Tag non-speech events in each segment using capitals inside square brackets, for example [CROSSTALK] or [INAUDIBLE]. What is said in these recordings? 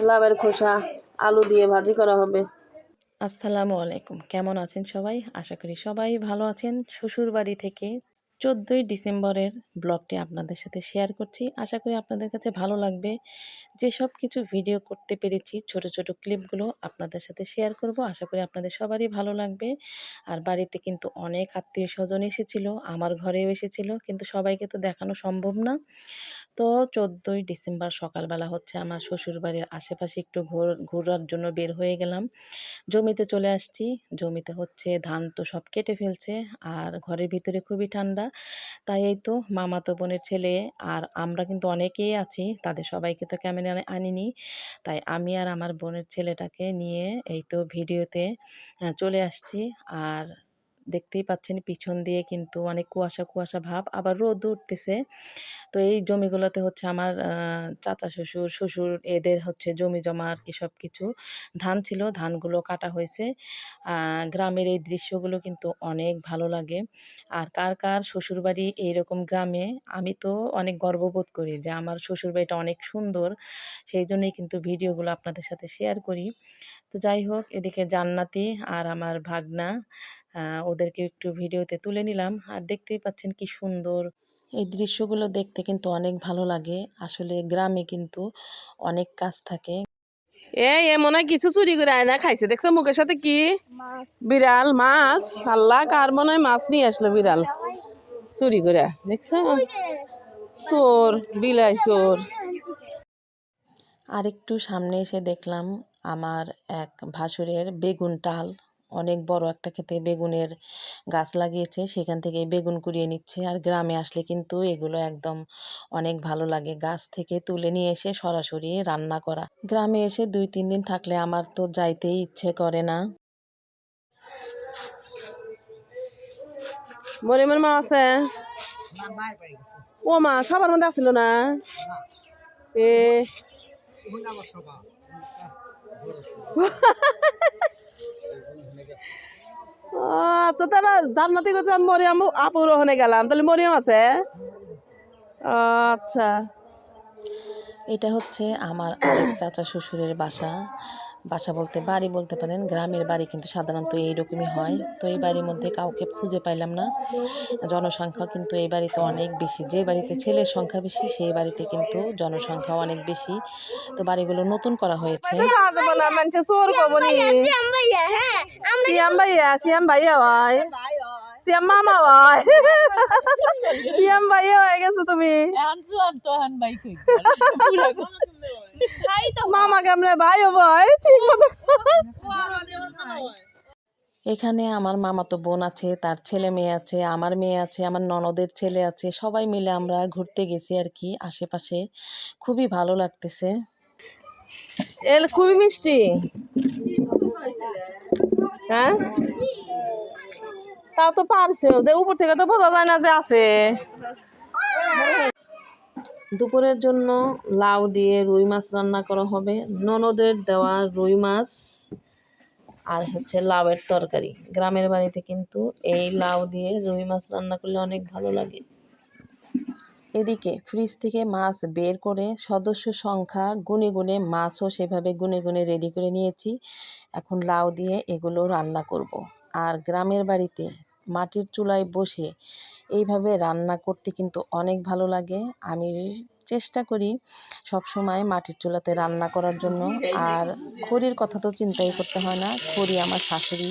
লাভের খোসা, আলু দিয়ে ভাজি করা হবে। আসসালামু আলাইকুম। কেমন আছেন সবাই? আশা করি সবাই ভালো আছেন। শ্বশুর বাড়ি থেকে চোদ্দোই ডিসেম্বরের ব্লগটি আপনাদের সাথে শেয়ার করছি। আশা করি আপনাদের কাছে ভালো লাগবে। যে সব কিছু ভিডিও করতে পেরেছি, ছোট ছোট ক্লিপগুলো আপনাদের সাথে শেয়ার করব। আশা করি আপনাদের সবারই ভালো লাগবে। আর বাড়িতে কিন্তু অনেক আত্মীয় স্বজন এসেছিল, আমার ঘরেও এসেছিল, কিন্তু সবাইকে তো দেখানো সম্ভব না। তো চোদ্দোই ডিসেম্বর সকালবেলা হচ্ছে আমার শ্বশুর বাড়ির আশেপাশে একটু ঘোর, ঘোরার জন্য বের হয়ে গেলাম। জমিতে চলে আসছি। জমিতে হচ্ছে ধান তো সব কেটে ফেলছে, আর ঘরের ভিতরে খুবই ঠান্ডা। তাই এই তো মামাতো বোনের ছেলে। আর আমরা কিন্তু অনেকেই আছি, তাদের সবাইকে তো ক্যামেরা আনিনি। তাই আমি আর আমার বোনের ছেলেটাকে নিয়ে এই তো ভিডিওতে চলে আসছি। আর দেখতেই পাচ্ছেন পিছন দিয়ে কিন্তু অনেক কুয়াশা কুয়াশা ভাব, আবার রোদ উঠতেছে। তো এই জমিগুলোতে হচ্ছে আমার চাচা শ্বশুর শ্বশুর এদের হচ্ছে জমি জমা আর কি সব কিছু ধান ছিল, ধানগুলো কাটা হয়েছে। গ্রামের এই দৃশ্যগুলো কিন্তু অনেক ভালো লাগে। আর কার কার শ্বশুরবাড়ি এইরকম গ্রামে, আমি তো অনেক গর্ববোধ করি যে আমার শ্বশুরবাড়িটা অনেক সুন্দর। সেই জন্যই কিন্তু ভিডিওগুলো আপনাদের সাথে শেয়ার করি। তো যাই হোক, এদিকে জান্নাতি আর আমার ভাগনা ওদেরকে একটু ভিডিওতে তুলে নিলাম। আর দেখতেই পাচ্ছেন কি সুন্দর। এই দৃশ্যগুলো দেখতে কিন্তু অনেক ভালো লাগে। আসলে গ্রামে কিন্তু অনেক কাজ থাকে। এই এমন হয় কিছু চুরি করে আয়না খাইছে। দেখছ মুখের সাথে কি? বিড়াল মাছ। আল্লাহ কার মনে হয় মাছ নিয়ে আসলো বিড়াল? চুরি করে। দেখছ? চোর বিলাই চোর। আর একটু সামনে এসে দেখলাম আমার এক ভাসুরের বেগুন টাল। অনেক বড় একটা খেতে বেগুনের গাছ লাগিয়েছে সেখান থেকে বেগুন কুড়িয়ে নিচ্ছে। আর গ্রামে আসলে কিন্তু এগুলো একদম অনেক ভালো লাগে। গাছ থেকে তুলে নিয়ে এসে সরাসরি রান্না করা। গ্রামে এসে দুই তিন দিন থাকলে আমার তো যাইতেই ইচ্ছে করে না। মরিমের মা আছে? ও মা সবার মধ্যে আসছিল না? এ [LAUGHS] আচ্ছা তারা জান্নাতি আমি মরিয়াম, আপুর ওখানে গেলাম। তাহলে মরিয়াম আছে? আচ্ছা। এটা হচ্ছে আমার চাচা শ্বশুরের বাসা। বাসা বলতে বাড়ি বলতে পারেন গ্রামের বাড়ি কিন্তু সাধারণত এইরকমই হয়। তো এই বাড়ির মধ্যে কাউকে খুঁজে পাইলাম না। জনসংখ্যা কিন্তু এই বাড়িতে অনেক বেশি। যে বাড়িতে ছেলের সংখ্যা বেশি সেই বাড়িতে কিন্তু জনসংখ্যা অনেক বেশি। তো বাড়িগুলো নতুন করা হয়েছে। সিয়াম ভাইয়া সিয়াম ভাইয়া ভাই। সিয়াম মামা ভাই। সিয়াম ভাইয়া হয়ে গেছো তুমি। মামা কেমনে? ভাইও ভাই ঠিক মতো এখানে আমার মামাতো বোন আছে তার ছেলে মেয়ে আছে আমার মেয়ে আছে আমার ননদের ছেলে আছে সবাই মিলে আমরা ঘুরতে গেছি আর কি আশেপাশে। খুবই ভালো লাগতেছে। এল খুবই মিষ্টি। হ্যাঁ? তাও তো পারছে। ওদের উপর থেকে তো বোঝা যায় না যে আছে। দুপুরের জন্য লাউ দিয়ে রুই মাছ রান্না করা হবে। ননদের দেওয়া রুই মাছ আর হচ্ছে লাউয়ের তরকারি। গ্রামের বাড়িতে কিন্তু এই লাউ দিয়ে রুই মাছ রান্না করলে অনেক ভালো লাগে। এদিকে ফ্রিজ থেকে মাছ বের করে সদস্য সংখ্যা গুনে গুনে মাছও সেভাবে গুনে গুনে রেডি করে নিয়েছি। এখন লাউ দিয়ে এগুলো রান্না করব। আর গ্রামের বাড়িতে মাটির চুলায় বসে এইভাবে রান্না করতে কিন্তু অনেক ভালো লাগে। আমি চেষ্টা করি সব সময় মাটির চুলাতে রান্না করার জন্য। আর খড়ির কথা তো চিন্তাই করতে হয় না। খড়ি আমার শাশুড়ি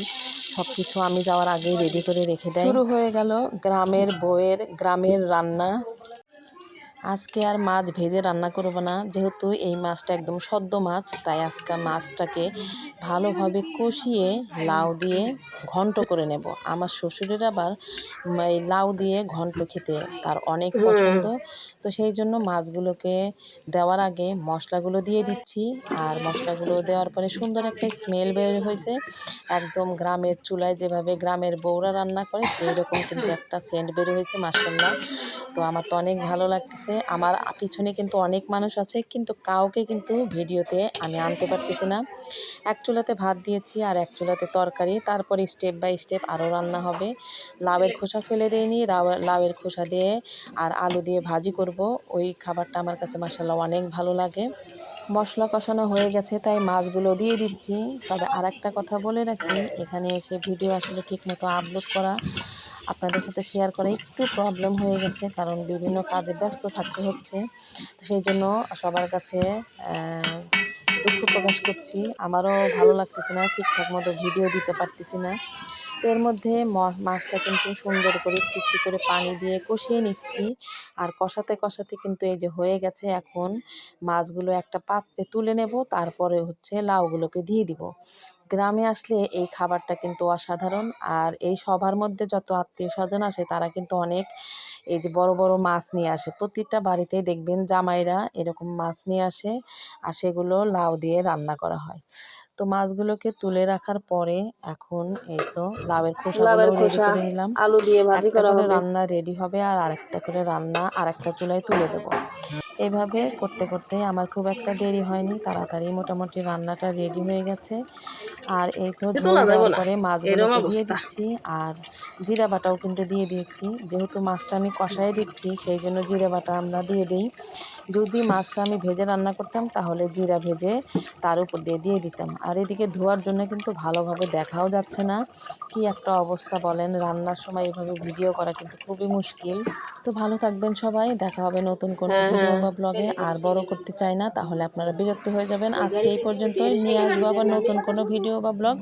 সব কিছু আমি যাওয়ার আগেই রেডি করে রেখে দেয়। শুরু হয়ে গেল গ্রামের বউয়ের গ্রামের রান্না। আজকে আর মাছ ভেজে রান্না করব না। যেহেতু এই মাছটা একদম সদ্য মাছ তাই আজকে মাছটাকে ভালোভাবে কষিয়ে লাউ দিয়ে ঘন্ট করে নেব। আমার শ্বশুরের আবার এই লাউ দিয়ে ঘন্ট খেতে তার অনেক পছন্দ। তো সেই জন্য মাছগুলোকে দেওয়ার আগে মশলাগুলো দিয়ে দিচ্ছি। আর মশলাগুলো দেওয়ার পরে সুন্দর একটা স্মেল বের হয়েছে। একদম গ্রামের চুলায় যেভাবে গ্রামের বউরা রান্না করে সেই রকম কিন্তু একটা সেন্ট বের হয়েছে মাসাল্লাহ তো আমার তো অনেক ভালো লাগতেছে। আমার পিছনে কিন্তু অনেক মানুষ আছে, কিন্তু কাউকে কিন্তু ভিডিওতে আমি আনতে পারতেছি না। এক চুলাতে ভাত দিয়েছি আর এক চুলাতে তরকারি, তারপরে স্টেপ বাই স্টেপ আরও রান্না হবে। লাউয়ের খোসা ফেলে দিইনি, লাউ- লাউয়ের খোসা দিয়ে আর আলু দিয়ে ভাজি করব। ওই খাবারটা আমার কাছে মাসাল্লাহ অনেক ভালো লাগে। মশলা কষানো হয়ে গেছে, তাই মাছগুলো দিয়ে দিচ্ছি। তবে আর একটা কথা বলে রাখি, এখানে এসে ভিডিও আসলে ঠিকমতো আপলোড করা আপনাদের সাথে শেয়ার করা একটু প্রবলেম হয়ে গেছে, কারণ বিভিন্ন কাজে ব্যস্ত থাকতে হচ্ছে। তো সেই জন্য সবার কাছে দুঃখ প্রকাশ করছি। আমারও ভালো লাগতেছে না, ঠিকঠাক মতো ভিডিও দিতে পারতেছি না। তো এর মধ্যে মাছটা কিন্তু সুন্দর করে একটু একটু করে পানি দিয়ে কষিয়ে নিচ্ছি। আর কষাতে কষাতে কিন্তু এই যে হয়ে গেছে, এখন মাছগুলো একটা পাত্রে তুলে নেব, তারপরে হচ্ছে লাউগুলোকে দিয়ে দিব। গ্রামে আসলে এই খাবারটা কিন্তু অসাধারণ। আর এই সবার মধ্যে যত আত্মীয় স্বজন আসে তারা কিন্তু অনেক এই যে বড় বড় মাছ নিয়ে আসে। প্রতিটা বাড়িতেই দেখবেন জামাইরা এরকম মাছ নিয়ে আসে আর সেগুলো লাউ দিয়ে রান্না করা হয়। তো মাছগুলোকে তুলে রাখার পরে এখন এই তো লাউয়ের খোসাগুলো রেডি করে নিলাম। আলু দিয়ে ভাজি করা হবে। রান্না রেডি হবে আর আরেকটা করে রান্না আরেকটা চুলায় তুলে দেব। এভাবে করতে করতে আমার খুব একটা দেরি হয়নি। তাড়াতাড়ি মোটামুটি রান্নাটা রেডি হয়ে গেছে। আর এই তো পরে মাছগুলো দিয়ে দিচ্ছি। আর জিরা বাটাও কিন্তু দিয়ে দিয়েছি। যেহেতু মাছটা আমি কষায় দিচ্ছি সেই জন্য জিরা বাটা আমরা দিয়ে দিই। যদি মাছটা আমি ভেজে রান্না করতাম তাহলে জিরা ভেজে তার উপর দিয়ে দিয়ে দিতাম। আর এদিকে ধোয়ার জন্য কিন্তু ভালোভাবে দেখাও যাচ্ছে না। কি একটা অবস্থা বলেন রান্নার সময় এভাবে ভিডিও করা কিন্তু খুবই মুশকিল। তো ভালো থাকবেন সবাই দেখা হবে নতুন কোনো হ্যাঁ, ভিডিও হ্যাঁ। বা ব্লগে আর বড় করতে চাই না তাহলে আপনারা বিরক্ত হয়ে যাবেন। আজকে এই পর্যন্তই নিয়ে আসব আবার নতুন কোনো ভিডিও বা ব্লগ